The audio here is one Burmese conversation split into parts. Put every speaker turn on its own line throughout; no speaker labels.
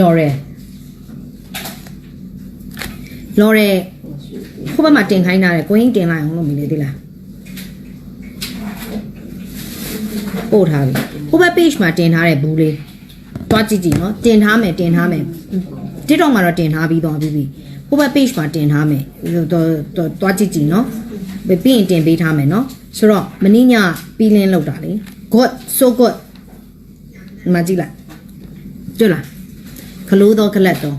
လော်ရဲလော်ရဲဟိုဘက်မှာတင်ခိုင်းတာလေကိုင်းတင်လိုက်အောင်လို့မလေးသေးလားပို့ထားပြီဟိုဘက် page မှာတင်ထားတဲ့ဘူးလေးတွားကြည့်ကြည့်နော်တင်ထားမယ်တင်ထားမယ် TikTok မှာတော့တင်ထားပြီးသွားပြီပြီဟိုဘက် page မှာတင်ထားမယ်တော့တော့တွားကြည့်ကြည့်နော်ပြီးရင်တင်ပေးထားမယ်နော်ဆိုတော့မင်းညပြီးလင်းလောက်တာလေ good so good ဒီမှာကြည့်လိုက်တွေ့လား ဂလိုးသောဂလတ်တော်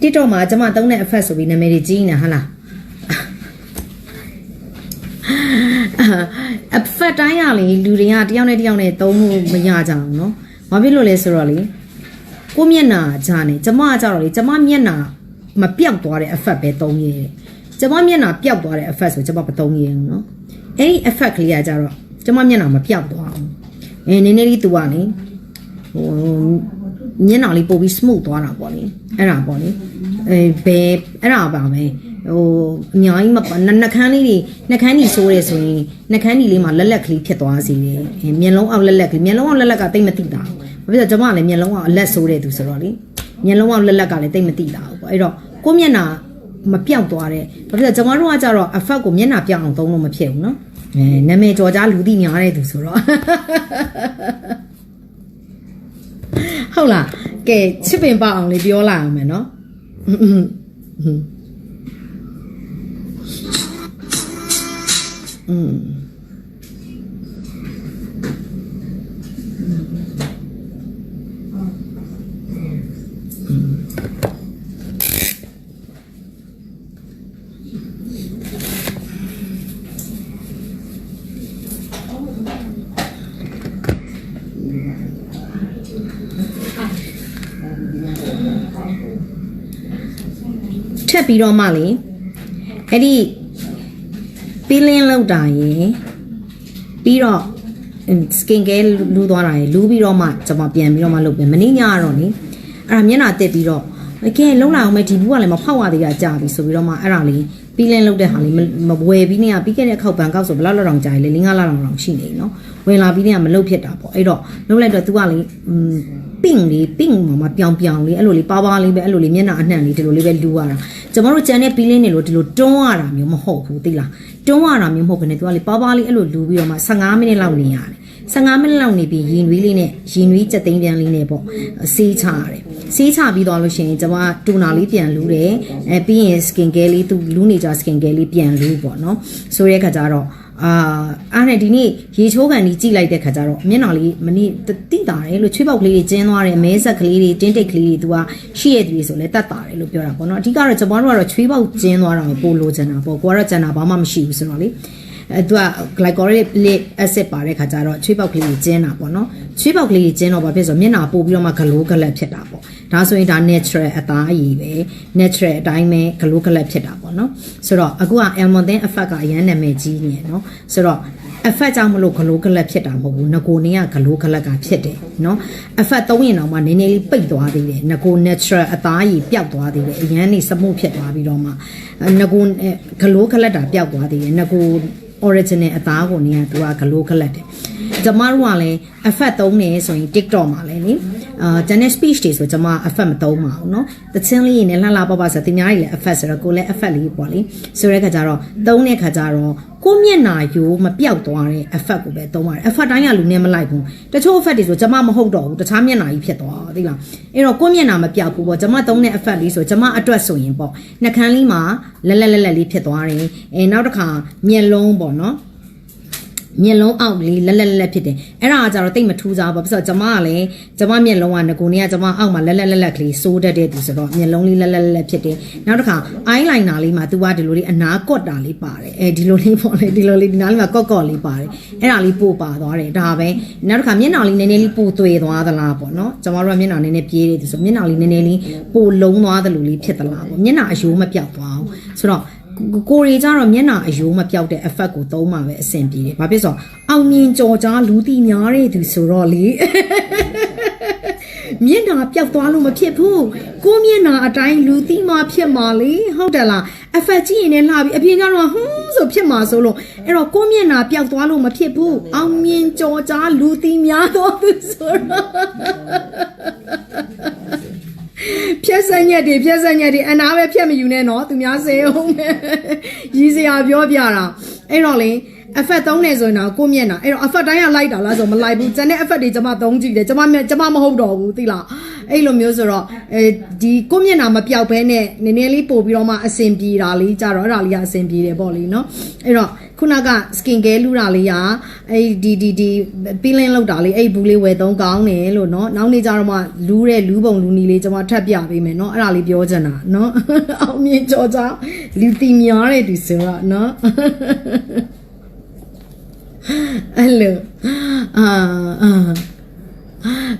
TikTok မှာကျမသုံးတဲ့အဖက်ဆိုပြီးနာမည်တွေကြီးနေတာဟုတ်လားအဖက်တိုင်းရလေလူတွေကတယောက်နဲ့တယောက်နဲ့သုံးလို့မရကြအောင်နော်ဘာဖြစ်လို့လဲဆိုတော့လေကိုမျက်နာကြာနေကျမကြတော့လေကျမမျက်နာမပြောက်သွားတဲ့အဖက်ပဲသုံးရတဲ့ကျမမျက်နာပြောက်သွားတဲ့အဖက်ဆိုကျမမသုံးရဘူးနော်အဲ့ဒီအဖက်ကလေးကကြတော့ကျမမျက်နာမပြောက်သွားအောင်အဲနည်းနည်းလေးသူကလေဟို မျက်နှာလေးပို့ပြီး smooth သွားတာပေါ့လေအဲ့ဒါပေါ့လေအဲဘယ်အဲ့ဒါပါပဲဟိုအများကြီးမနှခမ်းလေးတွေနှခမ်းကြီးဆိုးတယ်ဆိုရင်နှခမ်းကြီးလေးမှာလက်လက်ကလေးဖြစ်သွားစေတယ်မျက်လုံးအောက်လက်လက်ကလေးမျက်လုံးအောက်လက်လက်ကတိတ်မသိတာဘူးဘာဖြစ်လဲကျွန်မလည်းမျက်လုံးအောက်အလက်ဆိုးတယ်သူဆိုတော့လေမျက်လုံးအောက်လက်လက်ကလည်းတိတ်မသိတာဘူးပေါ့အဲ့တော့ကိုမျက်နှာမပြောက်သွားတဲ့ဘာဖြစ်လဲကျွန်မတို့ကကြတော့ effect ကိုမျက်နှာပြောက်အောင်သုံးလို့မဖြစ်ဘူးနော်အဲနာမည်ကြော်ကြားလူသိများတဲ့သူဆိုတော့ ဟုတ်လားကဲချစ်ပင်ပအောင်လေးပြောလာအောင်မယ်နော်อืม ထက်ပြီးတော့မှလေအဲ့ဒီပီလင်းလောက်တာရယ်ပြီးတော့ skin care လူးသွားတာရယ်လူးပြီးတော့မှကျွန်မပြန်ပြီးတော့မှလုပ်ပြန်မနေ့ညကတော့လေအဲ့ဒါမျက်နှာတက်ပြီးတော့ကဲလုံးလာအောင်မယ်ဒီဘူးကလည်းမဖောက်ရသေးတာကြာပြီဆိုပြီးတော့မှအဲ့ဒါလေးပီလင်းလောက်တဲ့ဟာလေးမဝယ်ပြီးနေရပြီးခဲ့တဲ့ခောက်ပန်ကောက်ဆိုဘယ်လောက်လောက်တောင်ကြာလေ၄၅လောက်တောင်ရှိနေနော်ဝင်လာပြီးနေရမလုတ်ဖြစ်တာပေါ့အဲ့တော့လုတ်လိုက်တော့ तू ကလေ ပင့်လေးပင့်မှာမပြောင်ပြောင်လေးအဲ့လိုလေးပါပါလေးပဲအဲ့လိုလေးမျက်နှာအနှံ့လေးဒီလိုလေးပဲလူးရတာကျမတို့ကြံတဲ့ပီလင်းတွေလို့ဒီလိုတွန်းရတာမျိုးမဟုတ်ဘူးသိလားတွန်းရတာမျိုးမဟုတ်ဘဲနဲ့ तू ကလေပါပါလေးအဲ့လိုလူးပြီးတော့မှ15မိနစ်လောက်နေရတယ်15မိနစ်လောက်နေပြီးရင်နွေးလေးနဲ့ရင်နွေးကြက်သိန်းပြန်လေးနဲ့ပေါ့ဆေးချရတယ်ဆေးချပြီးတော့လို့ရှိရင်ကျွန်မတူနာလေးပြန်လူးတယ်အဲပြီးရင် skin care လေးသူလူးနေကြ skin care လေးပြန်လူးပေါ့နော်ဆိုရဲခါကျတော့ အာအားနဲ့ဒီနေ့ရေချိုးကန်ကြီးကြိလိုက်တဲ့ခါကျတော့မျက်နှာလေးမနေ့တိတာတယ်လို့ချွေးပေါက်ကလေးတွေကျင်းသွားတယ်မဲဆက်ကလေးတွေတင်းတိတ်ကလေးတွေသူကရှိရတဲ့ဆိုလဲတတ်တာတယ်လို့ပြောတာပေါ့နော်အဓိကတော့ကျွန်တော်တို့ကတော့ချွေးပေါက်ကျင်းသွားတာကိုပို့လို့ကျန်တာပေါ့ကိုကတော့ကျန်တာဘာမှမရှိဘူးဆိုတော့လေ အဲသူက glycolic acid ပါတဲ့ခါကျတော့ချွေးပေါက်ကလေးကြီးကျင်းတာပေါ့နော်ချွေးပေါက်ကလေးကြီးကျင်းတော့ဘာဖြစ်ဆိုမျက်နှာပို့ပြီးတော့မှဂလိုးဂလက်ဖြစ်တာပေါ့ဒါဆိုရင်ဒါ natural အသားအရည်ပဲ natural အတိုင်းပဲဂလိုးဂလက်ဖြစ်တာပေါ့နော်ဆိုတော့အခုက almondin effect ကအရန်နာမည်ကြီးနေရနော်ဆိုတော့ effect ကြောင့်မလို့ဂလိုးဂလက်ဖြစ်တာမဟုတ်ဘူးငကိုနေကဂလိုးဂလက်ကဖြစ်တယ်နော် effect သုံးရင်တော့မှနည်းနည်းလေးပိတ်သွားသေးတယ်ငကို natural အသားရည်ပျောက်သွားသေးတယ်အရန်နေစမှုဖြစ်သွားပြီးတော့မှငကိုဂလိုးဂလက်တာပျောက်သွားသေးတယ်ငကို original အသားကိုနေကသူကဂလိုးဂလက်တယ်ကျမတို့ကလည်း effect သုံးနေဆိုရင် TikTok မှာလည်းနိအာ channel speech တွေဆိုကျမ effect မသုံးပါဘူးเนาะတချင်းလေးနဲ့လှလှပပဆိုတင်များကြီးလည်း effect ဆိုတော့ကိုလည်း effect လေးပေါ့လေဆိုတဲ့ခါကျတော့သုံးတဲ့ခါကျတော့ ကိုမျက်နာယိုးမပြောက်သွားတဲ့ effect ကိုပဲသုံးပါတယ် effect တိုင်းကလူနဲ့မလိုက်ဘူးတချို့ effect တွေဆိုကျမမဟုတ်တော့ဘူးတခြားမျက်နာကြီးဖြစ်သွားတာသိလားအဲ့တော့ကိုမျက်နာမပြောက်ဘူးပေါ့ကျမသုံးတဲ့ effect လေးဆိုကျမအတွက်ဆိုရင်ပေါ့နှကန်းလေးမှာလက်လက်လက်လက်လေးဖြစ်သွားတယ်အဲနောက်တစ်ခါမျက်လုံးပေါ့နော် မျက်လုံးအောက်လေးလက်လက်လက်လက်ဖြစ်တယ်အဲ့ဒါကကြတော့တိတ်မထူးစားဘူးဘာဖြစ်လို့ကျမကလည်းကျမမျက်လုံးကငကိုနေကကျမအောက်မှာလက်လက်လက်လက်ကလေးစိုးတတ်တဲ့သူဆိုတော့မျက်လုံးလေးလက်လက်လက်လက်ဖြစ်တယ်နောက်တစ်ခါ eyeliner လေးမှာ तू ကဒီလိုလေးအနာကွက်တာလေးပါတယ်အဲဒီလိုလေးပေါ့လေဒီလိုလေးဒီနားလေးမှာကော့ကော့လေးပါတယ်အဲ့ဒါလေးပို့ပါသွားတယ်ဒါပဲနောက်တစ်ခါမျက်နှာလေးနည်းနည်းလေးပို့သွေသွားသလားပေါ့နော်ကျမတို့ကမျက်နှာနည်းနည်းပြေးတယ်သူဆိုမျက်နှာလေးနည်းနည်းလေးပို့လုံးသွားသလိုလေးဖြစ်သလားပေါ့မျက်နှာအယိုးမပြောက်သွားဘူးဆိုတော့ ကိုရီကြတော့မျက်နှာအယိုးမပြောက်တဲ့ effect ကိုသုံးမှပဲအဆင်ပြေတယ်။ဘာဖြစ်ဆိုအောင်မြင်ကြော်ကြားလူသိများတဲ့သူဆိုတော့လေမျက်နှာပျောက်သွားလို့မဖြစ်ဘူး။ကိုမျက်နှာအတိုင်းလူသိမှဖြစ်မှာလေဟုတ်တယ်လား။ effect ကြည့်ရင်လည်းလှပြီအပြင်ကျတော့ဟွန်းဆိုဖြစ်မှာဆိုလို့အဲ့တော့ကိုမျက်နှာပျောက်သွားလို့မဖြစ်ဘူး။အောင်မြင်ကြော်ကြားလူသိများတော့သူဆိုတော့ က်ဆက်ညက်တွေဖြက်ဆက်ညက်တွေအနာပဲဖြက်မယူနဲ့နော်သူများစေအောင်မယ်ရီစရာပြောပြတာအဲ့တော့လေ effect သုံးနေဆိုရင်တော့ကိုယ့်မျက်နှာအဲ့တော့ effect တိုင်းကလိုက်တာလားဆိုမလိုက်ဘူးကျန်တဲ့ effect တွေကျွန်မသုံးကြည့်တယ်ကျွန်မမျက်ကျွန်မမဟုတ်တော့ဘူးသိလားအဲ့လိုမျိုးဆိုတော့အဲဒီကိုယ့်မျက်နှာမပြောက်ဘဲနဲ့နည်းနည်းလေးပို့ပြီးတော့မှအဆင်ပြေတာလေးကြတော့အဲ့ဒါလေးကအဆင်ပြေတယ်ပေါ့လေနော်အဲ့တော့ ခုနက skin care လူတာလေးကအဲ့ဒီဒီဒီ peeling လောက်တာလေးအဲ့ဘူးလေးဝယ်သုံးကောင်းတယ်လို့နော်နောက်နေ့ကျတော့မှလူးတဲ့လူးပုံလူနီလေးကျွန်မထပ်ပြပေးမယ်နော်အဲ့ဒါလေးပြောချင်တာနော်အောင်မြင်ကြောကြောလူတီများတဲ့ဒီဆိုတော့နော်အဲ့လိုအာအာ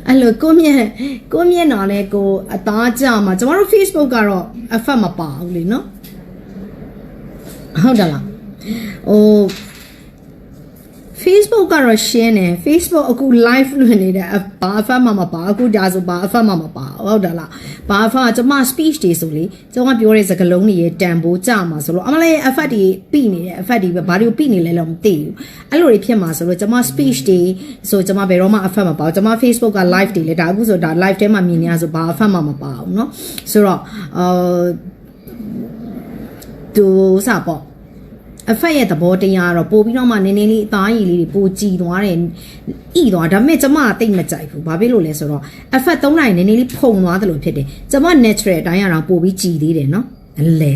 အဲ့လိုကိုမြက်ကိုမြက်နာလဲကိုအသားကြမှာကျမတို့ Facebook ကတော့ effect မပါဘူးလေနော်ဟုတ်တယ်လား ဟို Facebook ကတော့ရှင်းတယ် Facebook အခု live လွှင့်နေတယ်အဘာ effect မှမပါအခုဒါဆိုဘာ effect မှမပါဟုတ်တယ်လားဘာ effect ကကျမ speech တွေဆိုလေကျမပြောတဲ့စကားလုံးတွေရဲ့တန်ဖိုးကြမှာဆိုလို့အမလေး effect တွေပြနေတယ် effect တွေပဲဘာတွေကိုပြနေလဲလို့မသိဘူးအဲ့လိုတွေဖြစ်မှာဆိုလို့ကျမ speech တွေဆိုကျမဘယ်တော့မှ effect မပါဘူးကျမ Facebook က live တွေလေဒါအခုဆိုဒါ live ထဲမှာမြင်နေရဆိုဘာ effect မှမပါဘူးเนาะဆိုတော့အာသူစားပေါ့ အဖက်ရဲ့သဘောတရားကတော့ပို့ပြီးတော့မှနည်းနည်းလေးအသားရည်လေးတွေပိုကြည်သွားတယ်ဤသွားဒါပေမဲ့ကျမကတိတ်မကြိုက်ဘူးဘာဖြစ်လို့လဲဆိုတော့အဖက်သုံးနိုင်နည်းနည်းလေးဖုံသွားတယ်လို့ဖြစ်တယ်ကျမ natural အတိုင်းရတော့ပို့ပြီးကြည်သေးတယ်နော်အလဲ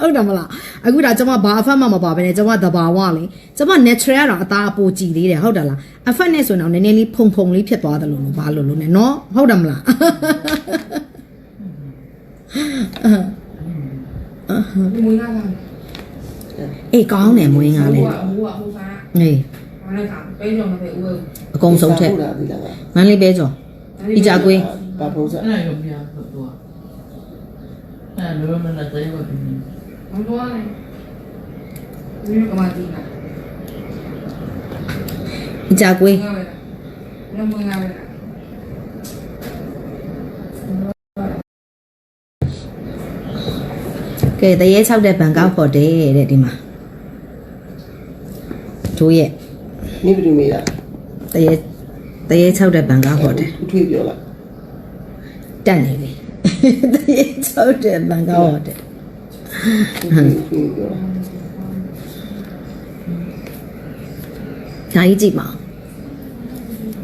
ဟုတ်တယ်မလားအခုဒါကျမဘာအဖက်မှမပါဘဲနဲ့ကျမသဘာဝလေကျမ natural ကတော့အသားအပိုကြည်သေးတယ်ဟုတ်တယ်လားအဖက်နဲ့ဆိုတော့နည်းနည်းလေးဖုံဖုံလေးဖြစ်သွားတယ်လို့ဘာလို့လို့ ਨੇ နော်ဟုတ်တယ်မလား
မွေးကားလား
အေးကောင်းတယ်မွေးငါ
ဟို
လေ
ကဟိုကဟိုစား
အေး
ဘာလဲကပဲကြောင်ပဲဦး
အကုန်ဆုံးထက်
ဟုတ်လားဒီလား
ငန်းလေးပဲကြောဤကြကွေး
ဘာပရိုဆက်
အဲ့ဒါရောပြတော့တော့အဲ့လိုမ နဲ့တဲ့ဘာဖြစ်နေ
ဘာလို့လဲဒီကမှဒီလား
ဤကြကွေး
ငါပဲလားမွေးငါပဲလား
ကဲတရေ၆တဲ့ဘန်ကောက်ဟိုတယ်တဲ့ဒီမှာတို့ရဲ့
နိဗ္ဗာန်မေးတာ
တရေတရေ၆တဲ့ဘန်ကောက်ဟိုတယ်
ထွေးပြောလိုက်
တက်နေပြီတရေ၆တဲ့ဘန်ကောက်ဟိုတယ်
ထွေးပြောလိုက်
ဒါကြီးကြည့်ပါ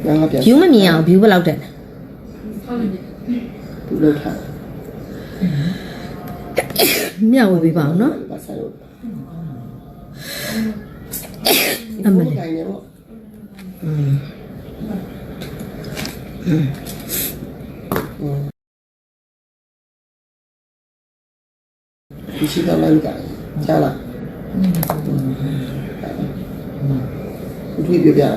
ငါကပြန်
ဘျူးမမြင်အောင်ဘျူးဘယ်လောက်တက်လဲ
ဟုတ်တယ်
သူလောက်ထား
မြတ်ဝေပေးပါအောင်နော်
ပါစားလို့
အမလေး
ကိုင်းနေတော့ဒီရှိကလည်းကကြားလားထွေးပြောပြတာ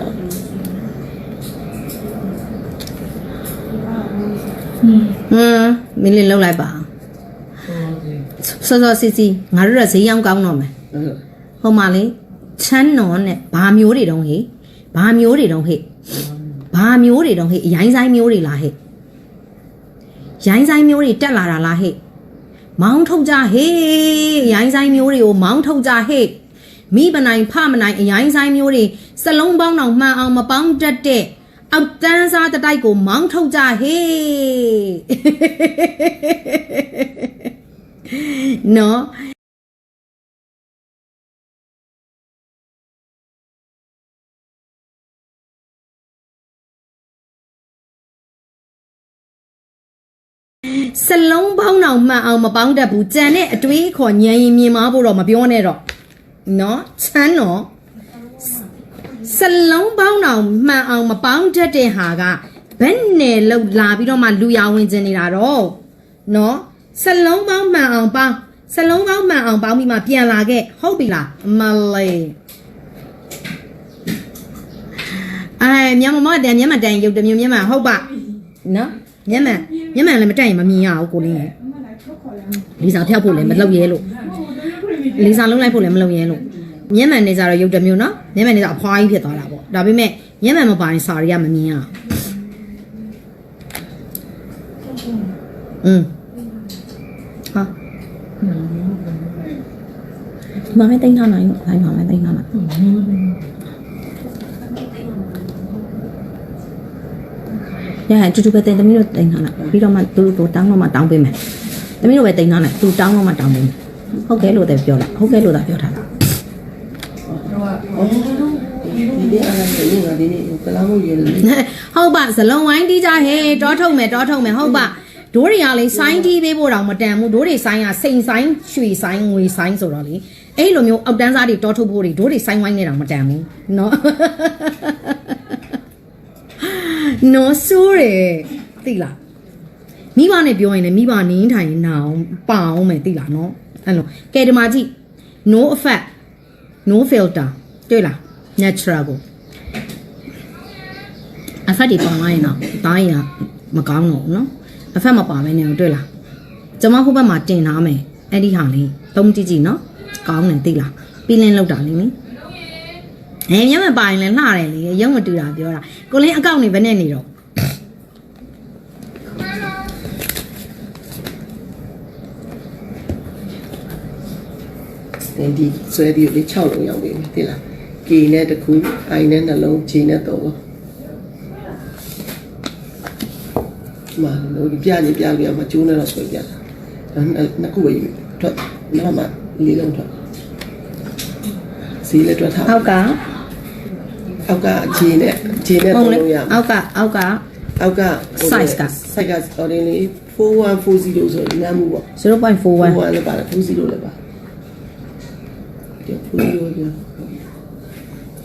ဟမ်မင်းလေးလောက်လိုက်ပါ စောစောစီစီငါတို့ကဈေးရောက်ကောင်းတော့မယ်ဟိုမှာလေချမ်းနော်နဲ့ဘာမျိုးတွေတုံးဟေ့ဘာမျိုးတွေတုံးဟေ့ဘာမျိုးတွေတုံးဟေ့ရိုင်းဆိုင်မျိုးတွေလားဟေ့ရိုင်းဆိုင်မျိုးတွေတက်လာတာလားဟေ့မောင်းထုတ်ကြဟေ့ရိုင်းဆိုင်မျိုးတွေကိုမောင်းထုတ်ကြဟေ့မိပနိုင်ဖမနိုင်အရိုင်းဆိုင်မျိုးတွေစလုံးပေါင်းအောင်မှန်အောင်မပေါင်းတတ်တဲ့အောက်တန်းစားတတိုက်ကိုမောင်းထုတ်ကြဟေ့ နော်စလုံးပေါင်းအောင်မှန်အောင်မပေါင်းတတ်ဘူးကြံတဲ့အတွေးခေါ်ညံရင်မြင်မာဖို့တော့မပြောနဲ့တော့နော်ချမ်းတော့စလုံးပေါင်းအောင်မှန်အောင်မပေါင်းတတ်တဲ့ဟာကဘယ်နဲ့လောက်လာပြီးတော့မှလူရဝင်ကျင်နေတာတော့နော် စလုံးပေါင်းမှန်အောင်ပေါင်းစလုံးပေါင်းမှန်အောင်ပေါင်းပြီးမှပြန်လာခဲ့ဟုတ်ပြီလားမလေးအဲမြန်မာမတန်မြန်မာတန်ရုပ်တစ်မျိုးမြန်မာဟုတ်ပါနော်မြန်မာမြန်မာလည်းမတက်ရင်မမြင်ရဘူးကိုလင်းရဲ့လီစာဖျောက်ဖို့လည်းမလုပ်ရဲလို့လီစာလုံးလိုက်ဖို့လည်းမလုပ်ရဲလို့မြန်မာနေကြတော့ရုပ်တစ်မျိုးနော်မြန်မာနေကြအဖွားကြီးဖြစ်သွားတာပေါ့ဒါပေမဲ့မြန်မာမပါရင်စာတွေကမမြင်ရဘူးอืม ဟာမမဲတိန်ထားနိုင်ဘူးခိုင်းမမဲတိန်ထားနိုင်ရဟန်တူတူပဲတင်သမီးတို့တင်ထားလိုက်ပြီးတော့မှသူတို့တောင်းတော့မှတောင်းပေးမယ်သမီးတို့ပဲတင်ထားလိုက်သူတောင်းတော့မှတောင်းပေးမယ်ဟုတ်ကဲ့လို့တည်းပြောလိုက်ဟုတ်ကဲ့လို့သာပြောထားတာ
တော့
ဒီနေ့အားလည်းဒီနေ့ကဒီနေ့ကလာမို့ရေလေ
ဟုတ်ပါဇလုံးဝိုင်းတီးကြဟဲ့တောထုတ်မယ်တောထုတ်မယ်ဟုတ်ပါ ဒိုးတွေကလေစိုင်းတီးပေးဖို့တော့မတန်ဘူးဒိုးတွေစိုင်းကစိန်စိုင်းရွှေစိုင်းငွေစိုင်းဆိုတော့လေအဲ့လိုမျိုးအောက်တန်းစားတွေတောထုတ်ဖို့တွေဒိုးတွေစိုင်းဝိုင်းနေတာမတန်ဘူးเนาะ နော်ဆိုးတယ်သိလားမိဘနဲ့ပြောရင်လည်းမိဘနင်းထိုင်ရင်နာအောင်ပါအောင်မယ်သိလားနော်အဲ့လိုကဲဒီမှာကြည့် no effect no filter တွေ့လား natural ကို effect တွေပေါလိုက်ရင်တော့တားရင်ကမကောင်းတော့ဘူးနော် effect မပါဘဲနဲ့တွေ့လားကျွန်မဟိုဘက်မှာတင်ထားမယ်အဲ့ဒီဟာလေးသုံးကြည့်ကြည့်နော်ကောင်းတယ်သိလားပြီးလင်းလောက်တာလေးနိအဲညမပိုင်လဲလှတယ်လေရုံမတူတာပြောတာကိုလင်းအကောင့်နေဘယ်နဲ့နေတော့
ဒီဆွဲဒီလေး6လုံးရောက်ပြီသိလား K နဲ့တစ်ခု I နဲ့နှလုံး G နဲ့3လုံး မလို့ပြနေပြလို့ရမှာကျိုးနဲ့တော့ဆွဲပြတာနှစ်ခုပဲယူထွက်နောက်မှလေးလုံးထွက်စီးလက်ထွက်ထား
အောက်က
အောက်က G နဲ့ G နဲ့
ဟု
3
တ်လေ
လုံးရမှာ
အောက်ကအောက်က
အောက်က
Size က
size က ordinary 4140ဆိုရင်နားမှုပေါ့
0.41
41လည်းပါတယ်40လည်းပါဒီ40ပြော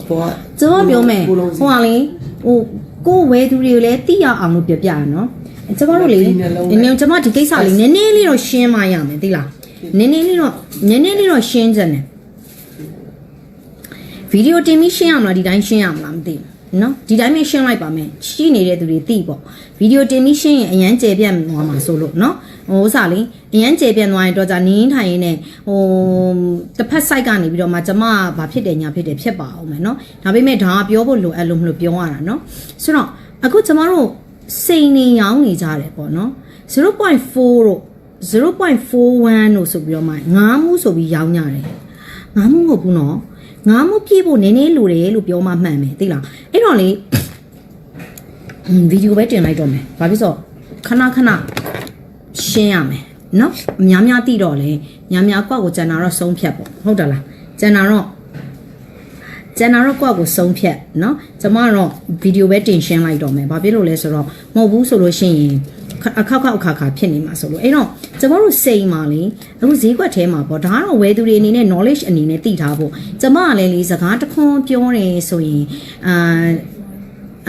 ဘော
ကျွန်တော်ပြောမယ်ဟိုဟာလေဟိုကိုယ်ဝဲသူတွေကိုလည်းတိရအောင်လို့ပြောပြရနော် ကျွန်တော်တို့လေနည်းနည်းကျွန်မဒီကိစ္စလေးနည်းနည်းလေးတော့ရှင်းမရမယ်သိလားနည်းနည်းလေးတော့နည်းနည်းလေးတော့ရှင်းကြတယ်ဗီဒီယိုတင်ပြီးရှင်းရမလားဒီတိုင်းရှင်းရမလားမသိဘူးနော်ဒီတိုင်းပဲရှင်းလိုက်ပါမယ်ရှိနေတဲ့သူတွေသိပေါ့ဗီဒီယိုတင်ပြီးရှင်းရင်အရန်ကျေပြတ်သွားမှာဆိုလို့နော်ဟိုဥစားလေအရန်ကျေပြတ်သွားရင်တော့じゃနင်းထိုင်ရင်းနဲ့ဟိုတစ်ဖက် site ကနေပြီးတော့မှကျမကဘာဖြစ်တယ်ညာဖြစ်တယ်ဖြစ်ပါအောင်မယ်နော်ဒါပေမဲ့ဒါကပြောဖို့လိုအပ်လို့မလို့ပြောရတာနော်ဆိုတော့အခုကျမတို့ စိန်နေရောင်းနေကြတယ်ပေါ့နော်0.4တို့0.41တို့ဆိုပြီးတော့မှငားမှုဆိုပြီးရောင်းကြတယ်ငားမှုမဟုတ်ဘူးနော်ငားမှုပြည့်ဖို့နည်းနည်းလိုတယ်လို့ပြောမှမှန်မယ်သိလားအဲ့တော့လေอืมဗီဒီယိုပဲတင်လိုက်တော့မယ်။ဘာဖြစ်လို့ခဏခဏရှင်းရမယ်နော်။အများများသိတော့လေများများကွက်ကိုကျန်တာတော့ဆုံးဖြတ်ပေါ့။ဟုတ်တယ်လား။ကျန်တာတော့ ကျန်တာတော့ကွက်ကိုဆုံးဖြတ်နော်။ကျမကတော့ဗီဒီယိုပဲတင်ရှင်းလိုက်တော့မယ်။ဘာဖြစ်လို့လဲဆိုတော့မဟုတ်ဘူးဆိုလို့ရှိရင်ခအခက်ခက်အခါခါဖြစ်နေမှာဆိုလို့အဲ့တော့ကျမတို့စိန်မာလေအခုဈေးကွက်ထဲမှာပေါ့ဒါကတော့ဝယ်သူတွေအနေနဲ့ knowledge အနေနဲ့သိထားဖို့ကျမကလည်းလေစကားတစ်ခွန်းပြောတယ်ဆိုရင်အာ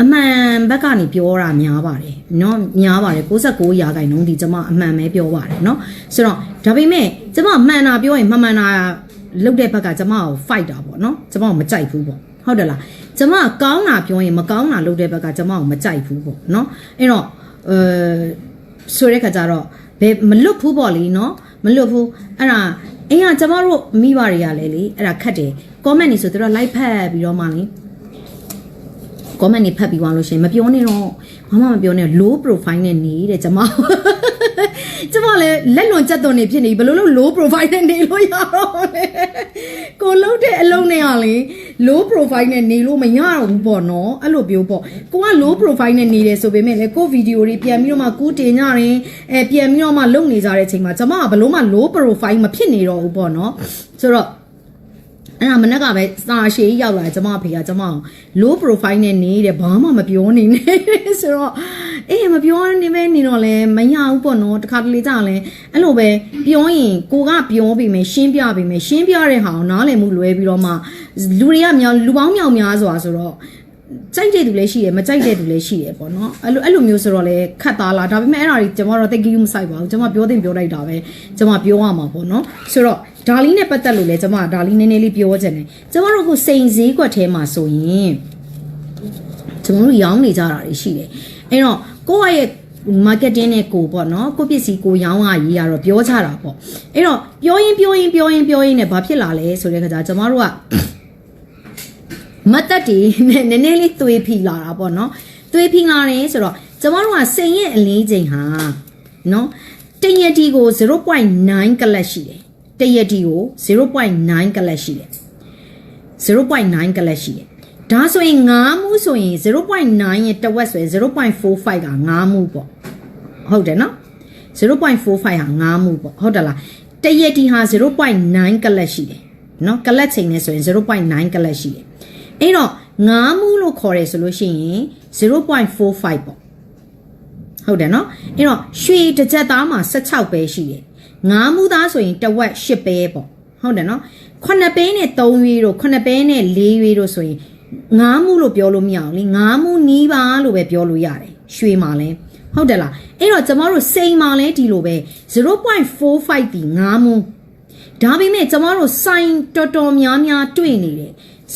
အမှန်ဘက်ကနေပြောတာများပါတယ်เนาะများပါတယ်69ရာခိုင်နှုန်းဒီကျွန်မအမှန်ပဲပြောပါတယ်เนาะဆိုတော့ဒါပေမဲ့ကျွန်မမှန်တာပြောရင်မှန်မှန်တာ လုတ်တဲ့ဘက်ကကျမကို fight တာပေါ့နော်ကျမကိုမကြိုက်ဘူးပေါ့ဟုတ်တယ်လားကျမကောင်းတာပြောရင်မကောင်းတာလုပ်တဲ့ဘက်ကကျမကိုမကြိုက်ဘူးပေါ့နော်အဲ့တော့အဲဆိုတဲ့ခါကျတော့ဘယ်မလွတ်ဘူးပေါ့လေနော်မလွတ်ဘူးအဲ့ဒါအင်းကကျမတို့မိဘတွေကလည်းလေအဲ့ဒါခတ်တယ် comment တွေဆိုသူတို့ like ဖတ်ပြီးတော့မှလေ comment တွေဖတ်ပြီးသွားလို့ရှိရင်မပြောနဲ့တော့ဘာမှမပြောနဲ့ low profile နဲ့နေတဲ့ကျမ ကျမလည်းလက်လွန်ကြက်သွန်နေဖြစ်နေဘယ်လိုလုပ် low profile နဲ့နေလို့ရတော့လဲကိုလုံးတဲ့အလုံးနဲ့ကလေ low profile နဲ့နေလို့မရတော့ဘူးပေါ့နော်အဲ့လိုပြောပေါ့ကိုက low profile နဲ့နေတယ်ဆိုပေမဲ့လေကိုဗီဒီယိုတွေပြန်ပြီးတော့မှကူးတင်ကြတယ်အဲပြန်ပြီးတော့မှလုပ်နေကြတဲ့အချိန်မှာကျမကဘယ်လို့မှ low profile မဖြစ်နေတော့ဘူးပေါ့နော်ဆိုတော့ အဲ့ဒါမနေ့ကပဲစာရှည်ကြီးရောက်လာတယ်ကျမအဖေကကျမကို low profile နဲ့နေတဲ့ဘာမှမပြောနေနဲ့ဆိုတော့အေးမပြောနေပဲနေတော့လဲမရဘူးပေါ့နော်တခါတလေကြာလဲအဲ့လိုပဲပြောရင်ကိုကပြောပြီးမယ်ရှင်းပြပြီးမယ်ရှင်းပြတဲ့ဟာကိုနားလည်မှုလွဲပြီးတော့မှလူတွေကမြောင်လူပေါင်းမြောင်များစွာဆိုတော့ကြိုက်တဲ့သူလည်းရှိတယ်မကြိုက်တဲ့သူလည်းရှိတယ်ပေါ့နော်အဲ့လိုအဲ့လိုမျိုးဆိုတော့လေခတ်သားလာဒါပေမဲ့အဲ့ဒါကြီးကျွန်တော်တော့တိတ်ကြီးမဆိုင်ပါဘူးကျွန်မပြောတင်ပြောလိုက်တာပဲကျွန်မပြောရမှာပေါ့နော်ဆိုတော့ ဒါလီနဲ့ပတ်သက်လို့လေကျွန်မဒါလီနည်းနည်းလေးပြောချင်တယ်ကျွန်တော်တို့ကိုစိန်စည်းကွက်ထဲမှာဆိုရင်ကျွန်တော်တို့ရောင်းနေကြတာတွေရှိတယ်အဲ့တော့ကိုယ့်ရဲ့ marketing နဲ့ကိုပေါ့နော်ကိုယ့်ပစ္စည်းကိုရောင်းရရေးရတော့ပြောကြတာပေါ့အဲ့တော့ပြောရင်ပြောရင်ပြောရင်ပြောရင်လည်းဘာဖြစ်လာလဲဆိုတဲ့ခါကျကျွန်တော်တို့ကမတ်တက်တီနဲ့နည်းနည်းလေးသွေးဖိလာတာပေါ့နော်သွေးဖိလာတယ်ဆိုတော့ကျမတို့ကစိန်ရဲ့အလေးချိန်ဟာနော်တရက်တီကို0.9ကလတ်ရှိတယ် တရက်တီကို0.9ကလတ်ရှိတယ်0.9ကလတ်ရှိတယ်ဒါဆိုရင်9မှုဆိုရင်0.9ရဲ့တဝက်ဆိုရင်0.45က9မှုပေါ့ဟုတ်တယ်နော်0.45ဟာ9မှုပေါ့ဟုတ်တယ်လားတရက်တီဟာ0.9ကလတ်ရှိတယ်နော်ကလတ်ချိန်နဲ့ဆိုရင်0.9ကလတ်ရှိတယ်အဲ့တော့9မှုလို့ခေါ်ရဲဆိုလို့ရှိရင်0.45ပေါ့ဟုတ်တယ်နော်အဲ့တော့ရွှေတစ်ချက်သားမှာ16ပဲရှိတယ် 9မှုသားဆိုရင်တဝက်10ပဲပေါ့ဟုတ်တယ်နော်9ပဲနဲ့3ရွေးတို့9ပဲနဲ့4ရွေးတို့ဆိုရင်9မှုလို့ပြောလို့မရအောင်လေ9မှုနီးပါလို့ပဲပြောလို့ရတယ်ရွှေမှာလဲဟုတ်တယ်လားအဲ့တော့ကျမတို့စိန်မှာလဲဒီလိုပဲ0.45ဒီ9မှုဒါပေမဲ့ကျမတို့စိုင်းတော်တော်များများတွေ့နေတယ်0.4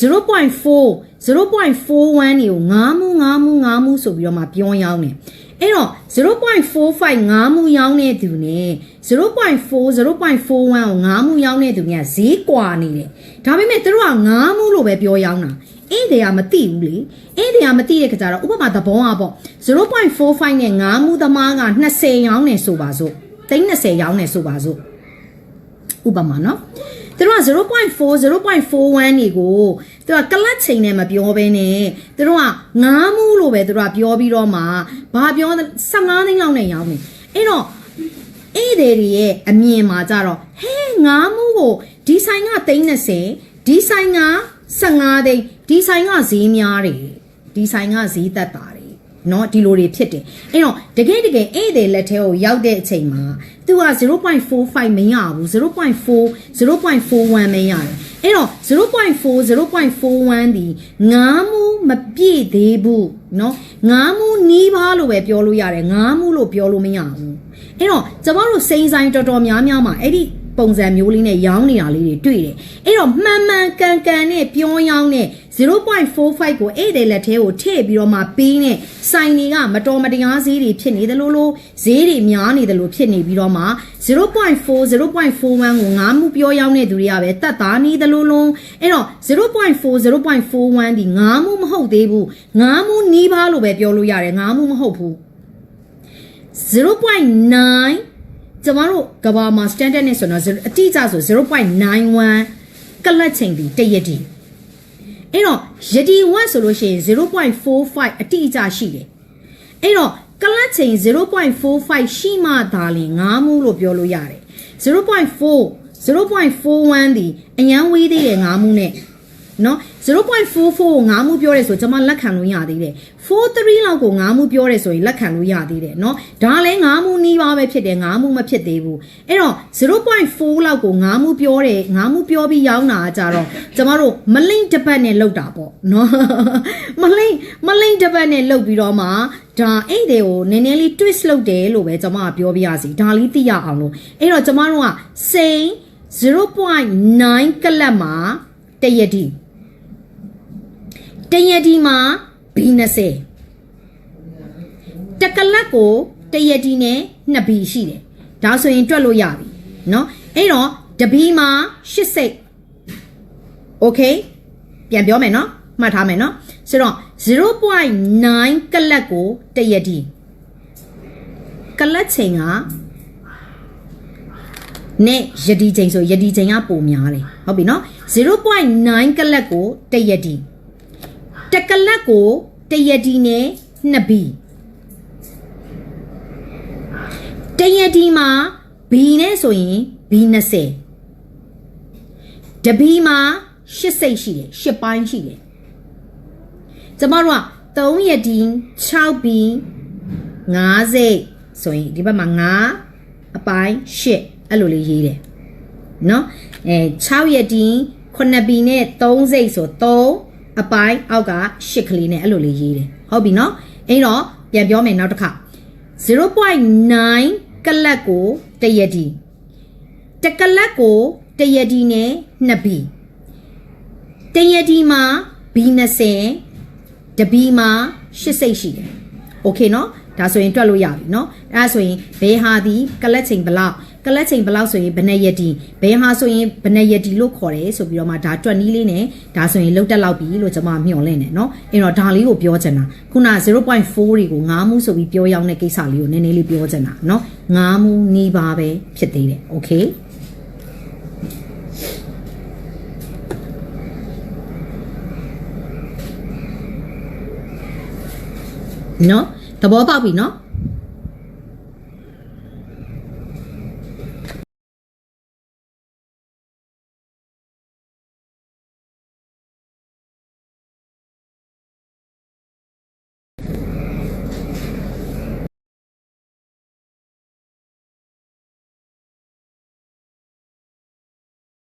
0.41တွေကို9မှု9မှု9မှုဆိုပြီးတော့မှပြောင်းရောင်းတယ် အဲ့တော့0.45 9မှုရောင်းတဲ့သူနဲ့0.4 0.41ကို9မှုရောင်းတဲ့သူကဈေးကွာနေတယ်ဒါပေမဲ့သူတို့က9မှုလို့ပဲပြောရောင်းတာအဲ့တွေကမသိဘူးလေအဲ့တွေကမသိတဲ့ခါကျတော့ဥပမာသဘောอ่ะပေါ့0.45နဲ့9မှုသမားက20ရောင်းနေဆိုပါစို့30ရောင်းနေဆိုပါစို့ဥပမာနော်သူတို့က0.4 0.41နေကို သူကကလတ်ချိန်နဲ့မပြောဘဲနဲ့သူတို့က9မှုလို့ပဲသူတို့ကပြောပြီးတော့မှဘာပြော15သိန်းလောက်နဲ့ရောင်းနေအဲ့တော့ဧည့်သည်တွေရဲ့အမြင်မှာကြတော့ဟဲ9မှုကိုဒီဆိုင်က30ဒီဆိုင်က15သိန်းဒီဆိုင်ကဈေးများတယ်ဒီဆိုင်ကဈေးသက်တာတယ်เนาะဒီလိုတွေဖြစ်တယ်အဲ့တော့တကယ်တကယ်ဧည့်သည်လက်ထဲကိုရောက်တဲ့အချိန်မှာသူက0.45မရဘူး0.4 0.41မရတယ် အဲ့တော့0.4 0.41ဒီငားမှုမပြည့်သေးဘူးเนาะငားမှုနီးပါလို့ပဲပြောလို့ရတယ်ငားမှုလို့ပြောလို့မရဘူးအဲ့တော့ကျမတို့စိန်ဆိုင်တော်တော်များများမှာအဲ့ဒီပုံစံမျိုးလေးနဲ့ရောင်းနေတာလေးတွေတွေ့တယ်အဲ့တော့မှန်မှန်ကန်ကန်နဲ့ပြောရောင်းနဲ့ 0.45ကိုအဲ့တဲ့လက်ထဲကိုထည့်ပြီးတော့မှပေးနဲ့စိုင်တွေကမတော်မတရားဈေးတွေဖြစ်နေတယ်လို့လို့ဈေးတွေများနေတယ်လို့ဖြစ်နေပြီးတော့မှ0.4 0.41ကိုငါမှုပြောရောင်းတဲ့သူတွေကပဲတတ်သားနေတယ်လို့လုံးအဲ့တော့0.4 0.41ဒီငါမှုမဟုတ်သေးဘူးငါမှုနီးပါလို့ပဲပြောလို့ရတယ်ငါမှုမဟုတ်ဘူး0.9ကျမတို့ကဘာမှာ standard နဲ့ဆိုတော့အတိအကျဆို0.91ကလတ်ချိန်ဒီတရက်ဒီ အဲ့တော့ယဒီ1ဆိုလို့ရှိရင်0.45အတိအကျရှိတယ်အဲ့တော့ကလတ်ချိန်0.45ရှိမှသာလင်ငါးမှုလို့ပြောလို့ရတယ်0.4 0.41ဒီအញ្ញမ်းဝေးသေးတယ်ငါးမှုနဲ့နော် 0.44ကိုငါးမှုပြောရဲဆိုကျွန်မလက်ခံလို့ရသေးတယ်43လောက်ကိုငါးမှုပြောရဲဆိုရင်လက်ခံလို့ရသေးတယ်နော်ဒါလည်းငါးမှုနီးပါးပဲဖြစ်တယ်ငါးမှုမဖြစ်သေးဘူးအဲ့တော့0.4လောက်ကိုငါးမှုပြောတယ်ငါးမှုပြောပြီးရောင်းတာကြတော့ကျွန်မတို့မလိမ့်တစ်ပတ်နဲ့လောက်တာပေါ့နော်မလိမ့်မလိမ့်တစ်ပတ်နဲ့လောက်ပြီးတော့မှဒါအဲ့တွေကိုနည်းနည်းလေး twist လုပ်တယ်လို့ပဲကျွန်မကပြောပြရစီဒါလေးသိရအောင်လို့အဲ့တော့ကျွန်မတို့ကစိန်0.9ကလပ်မှာတရက်ဒီ တရက်ဒီမှာ B20 တကလတ်ကိုတရက်ဒီနဲ့2 B ရှိတယ်ဒါဆိုရင်တွက်လို့ရပြီเนาะအဲ့တော့တဘီမှာ8စိတ်โอเคပြန်ပြောမယ်เนาะမှတ်ထားမယ်เนาะဆိုတော့0.9ကလတ်ကိုတရက်ဒီကလတ်ချိန်ကနဲ့ယဒီချိန်ဆိုယဒီချိန်ကပိုများတယ်ဟုတ်ပြီเนาะ0.9ကလတ်ကိုတရက်ဒီ တကလက်ကိုတရဒီနဲ့နှစ်ဘီတရဒီမှာဘီနဲ့ဆိုရင်ဘီ20တဘီမှာ8စိတ်ရှိတယ်8ပိုင်းရှိတယ်ကျမတို့က3ရဒီ6ဘီ9စိတ်ဆိုရင်ဒီဘက်မှာ9အပိုင်း8အဲ့လိုလေးရေးတယ်နော်အဲ6ရဒီ9ဘီနဲ့3စိတ်ဆို3 အပိုင်းအောက်ကရှစ်ကလေးနဲ့အဲ့လိုလေးရေးတယ်ဟုတ်ပြီเนาะအဲ့တော့ပြန်ပြောမယ်နောက်တစ်ခါ0.9ကလတ်ကိုတရက်ဒီတကလတ်ကိုတရက်ဒီနဲ့2ဘီတရက်ဒီမှာ B20 တဘီမှာ8စိတ်ရှိတယ်โอเคเนาะဒါဆိုရင်တွက်လို့ရပြီเนาะအဲ့ဒါဆိုရင်ဘယ်ဟာဒီကလတ်ချိန်ဘလောက် ကလတ်ချိန်ဘလောက်ဆိုရင်ဘယ်နဲ့ရက်ဒီဘယ်ဟာဆိုရင်ဘယ်နဲ့ရက်ဒီလို့ခေါ်တယ်ဆိုပြီးတော့မှဒါတွက်နီးလေးနဲ့ဒါဆိုရင်လောက်တက်လောက်ပြီလို့ကျွန်မမျှော်လင့်တယ်เนาะအဲ့တော့ဒါလေးကိုပြောချင်တာခုန0.4တွေကို9မှုဆိုပြီးပြောရောက်တဲ့ကိစ္စလေးကိုနည်းနည်းလေးပြောချင်တာเนาะ9မှုနီးပါပဲဖြစ်သေးတယ်โอเค နော်သဘောပေါက်ပြီနော်